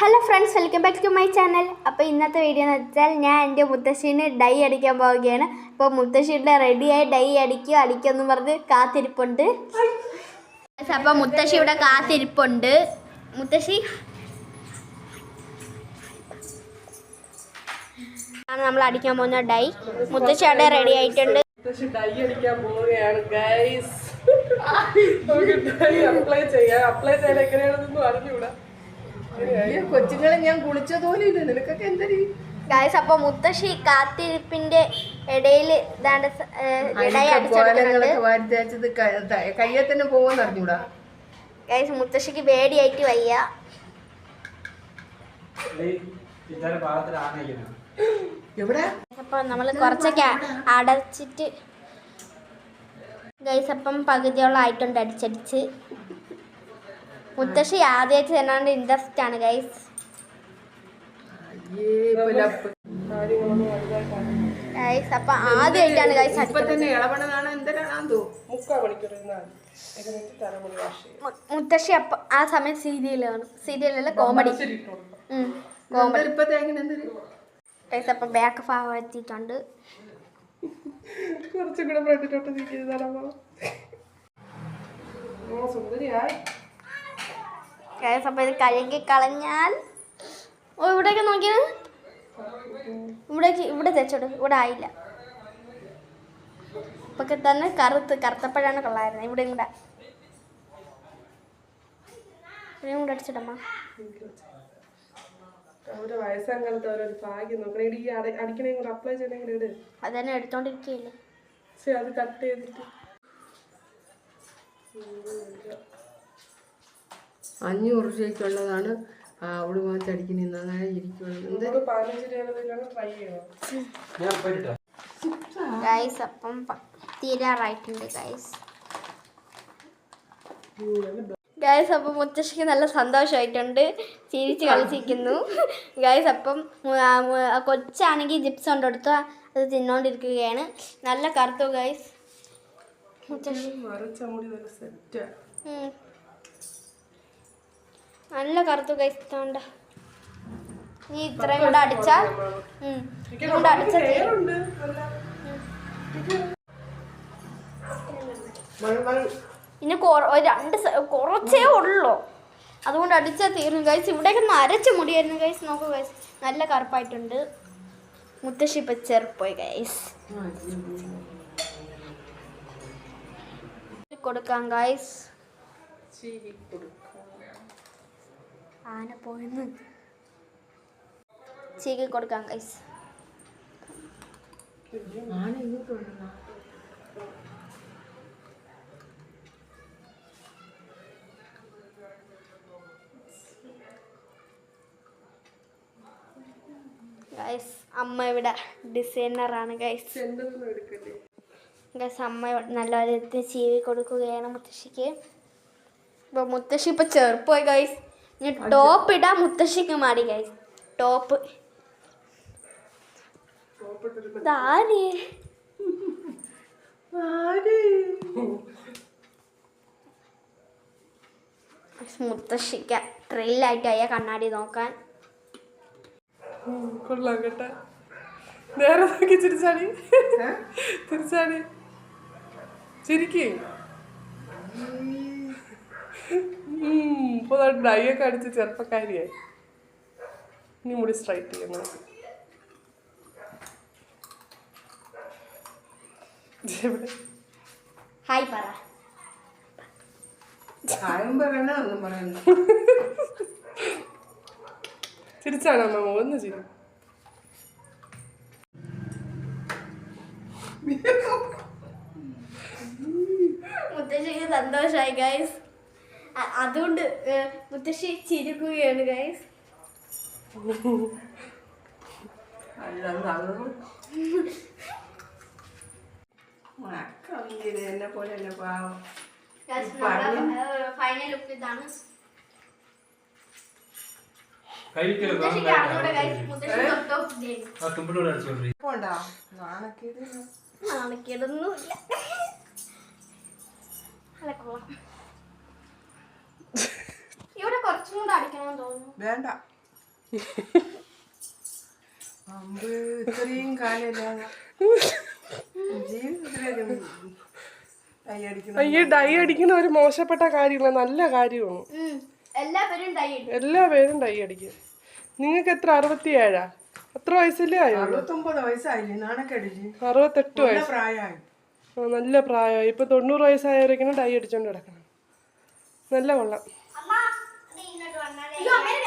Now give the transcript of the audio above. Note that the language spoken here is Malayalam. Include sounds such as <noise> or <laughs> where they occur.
Hello friends welcome back to my channel അപ്പോൾ ഇന്നത്തെ വീഡിയോ എന്ന് വെച്ചാൽ ഞാൻ എന്റെ മുത്തശ്ശീന് ഡൈ അടിക്കാൻ പോവുകയാണ്. അപ്പോൾ മുത്തശ്ശീടെ റെഡിയായി ഡൈ അടിക്കുക അടിക്കുമെന്ന് പറഞ്ഞ് കാത്തിരിപ്പുണ്ട്. അപ്പോൾ മുത്തശ്ശി ഇവിടെ കാത്തിരിപ്പുണ്ട്. മുത്തശ്ശി. ആണ് നമ്മൾ അടിക്കാൻ പോകുന്ന ഡൈ. മുത്തശ്ശി അവിടെ റെഡി ആയിട്ടുണ്ട്. ഡൈ അടിക്കാൻ പോവുകയാണ് നമുക്ക് <laughs> ഡൈ അപ്ലൈ ചെയ്യാം. അപ്ലൈ ചെയ്യാൻ എങ്ങനെയാണെന്നൊന്നും അറിഞ്ഞൂടാ കൊച്ചുങ്ങളെ ഞാൻ കുളിച്ചതുപോലെ ഇല്ല. നിനക്കൊക്കെ എന്തരീ ഗായ്സ് അപ്പൊ മുത്തശ്ശി കാത്തിരിപ്പിന്റെ ഇടയിൽ കയ്യെ തന്നെ പോവെന്ന് അറിഞ്ഞൂടാ. ഗൈസ് മുത്തശ്ശിക്ക് പേടിയായിട്ട് വയ്യ. നമ്മൾ അപ്പോൾ നമ്മൾ കുറച്ചൊക്കെ അടച്ചിട്ട് ഗൈസ് അപ്പം പകുതിയോളം ആയിട്ടുണ്ട് അടിച്ചടിച്ച്. മുത്തശ്ശി ആദ്യമായിട്ട് തന്നാണ്ട് ഇൻട്രസ്റ്റ് ആണ് ഗൈസ് അപ്പം ആദ്യമായിട്ടാണ് ഗൈസ് മുത്തശ്ശി. അപ്പൊ ആ സമയം സീരിയലാണ് സീരിയലല്ല കോമഡി. കോമഡി ഗൈസ് അപ്പൊ ബാക്ക് ഭാഗം എത്തിയിട്ടുണ്ട്. കുറച്ചും കൂടെ ഫ്രണ്ടിലോട്ട് നീക്കിയതാണോ സുന്ദരിയായി. ഗൈസ് അപ്പം ഇത് കഴുകി കളഞ്ഞാൽ ഓ ഇവിടെയൊക്കെ നോക്കിയത്? ഇവിടേക്ക് ഇവിടെ തെച്ചോട്. ഇവിടെ ആയില്ല. ഇപ്പൊക്കെ തന്നെ കറുത്ത് കറുത്തപ്പോഴാണ് കൊള്ളായിരുന്നത് ഇവിടെ കൂടെ. ഇവിടെയും കൂടെ അടിച്ചിടമ്മ. അവരുടെ വയസ്സാം കാലത്ത് അവരൊരു ഭാഗ്യം നോക്കണം. ഈ അട- അടിക്കണേ കൂടെ അപ്ലൈ ചെയ്യണേ കൂടെ ഇട്. അതന്നെ എടുത്തോണ്ടിരിക്കുകയില്ലേ അത് കട്ട് ചെയ്തിട്ട്. അഞ്ഞൂറ് രൂപയ്ക്കുള്ളതാണ്. അവിടെ വാങ്ങിച്ചടിക്കുന്ന അങ്ങനെ ഇരിക്കുന്നത് ഗൈസ് അപ്പം തീരാറായിട്ടുണ്ട് ഗൈസ് ഗൈസ് അപ്പം മുത്തശ്ശിക്ക് നല്ല സന്തോഷമായിട്ടുണ്ട്. ചിരിച്ച് കളിച്ചിരിക്കുന്നു. ഗൈസ് അപ്പം കൊച്ചാണെങ്കിൽ ജിപ്സ് കൊണ്ടെടുത്ത് അത് തിന്നോണ്ടിരിക്കുകയാണ്. നല്ല കറുത്തു ഗൈസ് മുത്തശ്ശി നല്ല കറുത്തു ഇതുകൊണ്ട് നീ ഇത്രയും കൂടെ അടിച്ചാൽ കൊറ- ഒരു രണ്ട് കുറച്ചേ ഉള്ളൂ. അതുകൊണ്ട് അടിച്ചാൽ തീർന്നു കഴിച്ച് ഇവിടെയൊക്കെ നരച്ച് മുടിയായിരുന്നു. കൈസ് നോക്കൂ ഗൈസ് നല്ല കറുപ്പായിട്ടുണ്ട്. മുത്തശ്ശി ഇപ്പം ചെറുപ്പോയി ഗൈസ് കൊടുക്കാം ഗൈസ് കൊടുക്കാം ആന പോയെന്ന്. ചീകി കൊടുക്കാം ഗൈസ് ആന ഇങ്ങോട്ട് ഗൈസ് അമ്മ ഇവിടെ ഡിസൈനറാണ് ഗൈസ് ഗൈസ് അമ്മ നല്ല വിധത്തിൽ ചീവി കൊടുക്കുകയാണ് മുത്തശ്ശിക്ക്. ഇപ്പൊ മുത്തശ്ശി ഇപ്പൊ ചെറുപ്പമായി ഗൈസ് ഇനി ടോപ്പ് ഇടാൻ മുത്തശ്ശിക്ക് മാറി ഗൈസ് ടോപ്പ് മുത്തശ്ശിക്ക മുത്തശ്ശിക്ക് ട്രെയിലായിട്ട് അയ്യ കണ്ണാടി നോക്കാൻ. കൊള്ളാം കേട്ടാ. നേരെ നോക്കി ചിരിച്ചാടി. തിരിച്ചാടി ചിരിക്കേ. ഇപ്പൊ ഡൈ ഒക്കെ അടിച്ച് ചെറുപ്പക്കാരിയായി. ഇനി മുടി സ്ട്രൈറ്റ് ചെയ്യണം ഹായ് പറ. ചിരിച്ചാണ് അമ്മ? ഒന്ന് ചിരി. മുത്തശ്ശിക്ക് സന്തോഷമായി ഗൈസ് അതുകൊണ്ട് മുത്തശ്ശി ചിരിക്കുകയാണ് ഗൈസ് ഫൈനൽ ലുക്ക് ഇതാണ്. നാണക്കേടൊന്നുമില്ല. അല്ല കൊള്ളാം. ഇവിടെ കുറച്ചും കൂടെ അടിക്കണമെന്ന് തോന്നുന്നു. വേണ്ട. അമ്പ് ഇത്രയും കാലമില്ലാതെ ജീവിതത്തിലേക്ക് കൈയടിക്കണം അയ്യേ ഡൈ അടിക്കുന്ന ഒരു മോശപ്പെട്ട കാര്യമില്ല. നല്ല കാര്യമാണ്. ഉം. എല്ലാവരും ഡൈ ഇടും എല്ലാ പേരും ഡൈ അടിക്കും. നിങ്ങൾക്ക് എത്ര? അറുപത്തിയേഴാ? എത്ര വയസ്സല്ലേ ആയോ? അറുപത്തൊമ്പത് വയസ്സായില്ലേ? നാണക്കടിച്ച് അറുപത്തെട്ട് നല്ല വയസ്സ്. പ്രായമായി. ആ, നല്ല പ്രായമായി. ഇപ്പൊ തൊണ്ണൂറ് വയസ്സായവരൊക്കെയാണ് ഡൈ അടിച്ചോണ്ട് കിടക്കണം നല്ല കൊള്ളാം. അയ്യോ, അമ്മേടെ